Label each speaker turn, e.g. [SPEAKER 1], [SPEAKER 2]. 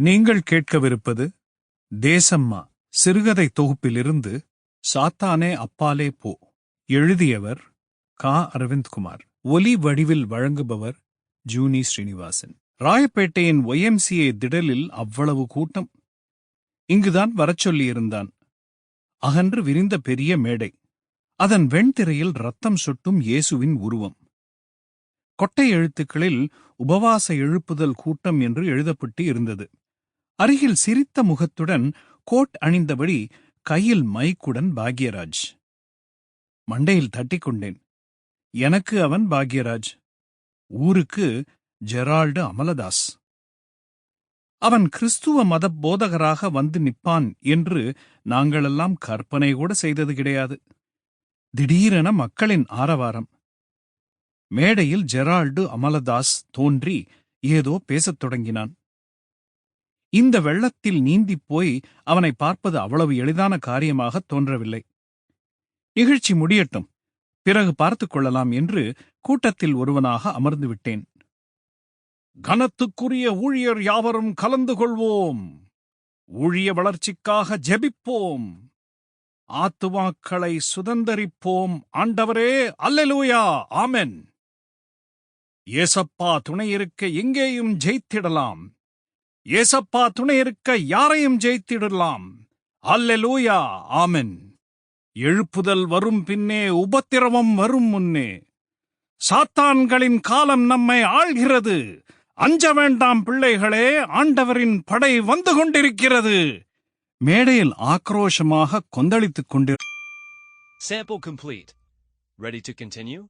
[SPEAKER 1] நீங்கள் கேட்கவிருப்பது தேசம்மா சிறுகதை தொகுப்பிலிருந்து சாத்தானே அப்பாலே போ. எழுதியவர் கா. அரவிந்த்குமார். ஒலி வடிவில் வழங்குபவர் ஜூனி ஸ்ரீனிவாசன். ராயப்பேட்டையின் ஒய்எம்சிஏ திடலில் அவ்வளவு கூட்டம். இங்குதான் வரச் சொல்லியிருந்தான். அகன்று விரிந்த பெரிய மேடை. அதன் வெண்திரையில் ரத்தம் சொட்டும் இயேசுவின் உருவம். கொட்டை எழுத்துக்களில் உபவாச எழுப்புதல் கூட்டம் என்று எழுதப்பட்டு இருந்தது. அருகில் சிரித்த முகத்துடன் கோட் அணிந்தபடி கையில் மைக்குடன் பாக்யராஜ். மண்டையில் தட்டிக் கொண்டேன் எனக்கு அவன் பாக்யராஜ். ஊருக்கு ஜெரால்டு அமலதாஸ். அவன் கிறிஸ்துவ மதப் போதகராக வந்து நிப்பான் என்று நாங்களெல்லாம் கற்பனை கூட செய்தது கிடையாது. திடீரென மக்களின் ஆரவாரம். மேடையில் ஜெரால்டு அமலதாஸ் தோன்றி ஏதோ பேசத் தொடங்கினான். இந்த வெள்ளத்தில் நீந்திப் போய் அவனை பார்ப்பது அவ்வளவு எளிதான காரியமாகத் தோன்றவில்லை. நிகழ்ச்சி முடியட்டும். பிறகு பார்த்துக் கொள்ளலாம் என்று கூட்டத்தில் ஒருவனாக அமர்ந்து விட்டேன் கனத்துக்குரிய ஊழியர் யாவரும் கலந்து கொள்வோம். ஊழிய வளர்ச்சிக்காக ஜெபிப்போம். ஆத்துமாக்களை சுதந்தரிப்போம். ஆண்டவரே அல்லலூயா. ஆமென். ஏசப்பா துணையிருக்க எங்கேயும் ஜெயித்திடலாம். ஏசப்பா துணை இருக்க யாரையும் ஜெயித்திடலாம். அல்லெலூயா. ஆமென். எழுப்புதல் வரும் பின்னே உபத்திரவம் வரும் முன்னே. சாத்தான்களின் காலம் நம்மை ஆள்கிறது. அஞ்ச வேண்டாம் பிள்ளைகளே ஆண்டவரின் படை வந்து கொண்டிருக்கிறது. மேடையில் ஆக்ரோஷமாக கொந்தளித்துக் கொண்டிரு
[SPEAKER 2] Sample complete. Ready to continue?